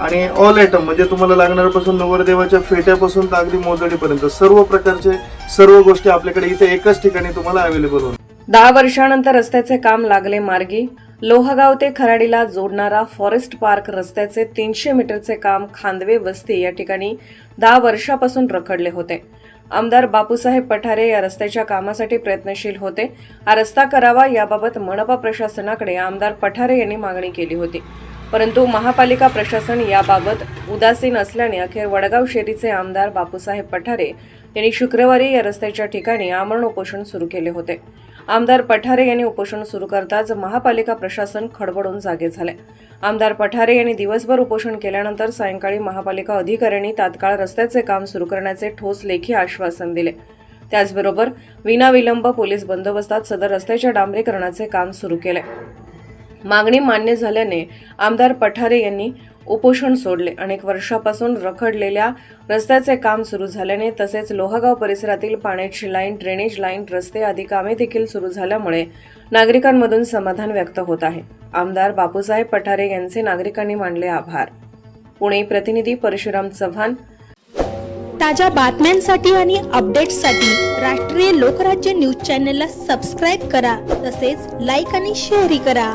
आणि all item म्हणजे तुम्हाला लागणाऱ्यापासून नवरदेवाच्या फेट्यापासून तर अगदी मोजडीपर्यंत सर्व प्रकारचे सर्व गोष्टी आपल्याकडे इथे एकाच ठिकाणी तुम्हाला अवेलेबल होणार. दहा वर्षानंतर रस्त्याचे काम लागले मार्गी. लोहगाव ते खराडीला जोडणारा फॉरेस्ट पार्क रस्त्याचे तीनशे मीटरचे काम खांदवे वस्ती या ठिकाणी दहा वर्षापासून रखडले होते. आमदार बापूसाहेब पठारे या रस्त्याच्या कामासाठी प्रयत्नशील होते. हा रस्ता करावा याबाबत मनपा प्रशासनाकडे आमदार पठारे यांनी मागणी केली होती. परंतु महापालिका प्रशासन याबाबत उदासीन असल्याने अखेर वडगाव शेरीचे आमदार बापूसाहेब पठारे यांनी शुक्रवारी या रस्त्याच्या ठिकाणी आमरण उपोषण सुरू केले होते. आमदार पठारे यांनी उपोषण सुरू करताच महापालिका प्रशासन खडबडून जागे झाले. आमदार पठारे यांनी दिवसभर उपोषण केल्यानंतर सायंकाळी महापालिका अधिकाऱ्यांनी तात्काळ रस्त्याचे काम सुरू करण्याचे ठोस लेखी आश्वासन दिले. त्याचबरोबर विनाविलंब पोलीस बंदोबस्तात सदर रस्त्याच्या डांबरीकरणाचे काम सुरू केले. मागणी मान्य झाल्याने आमदार पठारे यांनी उपोषण सोडले. अनेक वर्षापासून रखडलेल्या रस्त्याचे काम सुरू झाल्याने तसेच लोहागाव परिसरातील पाण्याची लाईन ड्रेनेज लाईन रस्ते आदी कामे देखील सुरू झाल्यामुळे नागरिकांमधून समाधान व्यक्त होत आहे. आमदार बापूसाहेब पठारे यांचे नागरिकांनी मानले आभार. पुणे प्रतिनिधी परशुराम चव्हाण. ताज्या बातम्यांसाठी आणि अपडेट्ससाठी राष्ट्रीय लोकराज्य न्यूज चॅनलला सबस्क्राईब करा तसेच लाईक आणि शेअरही करा.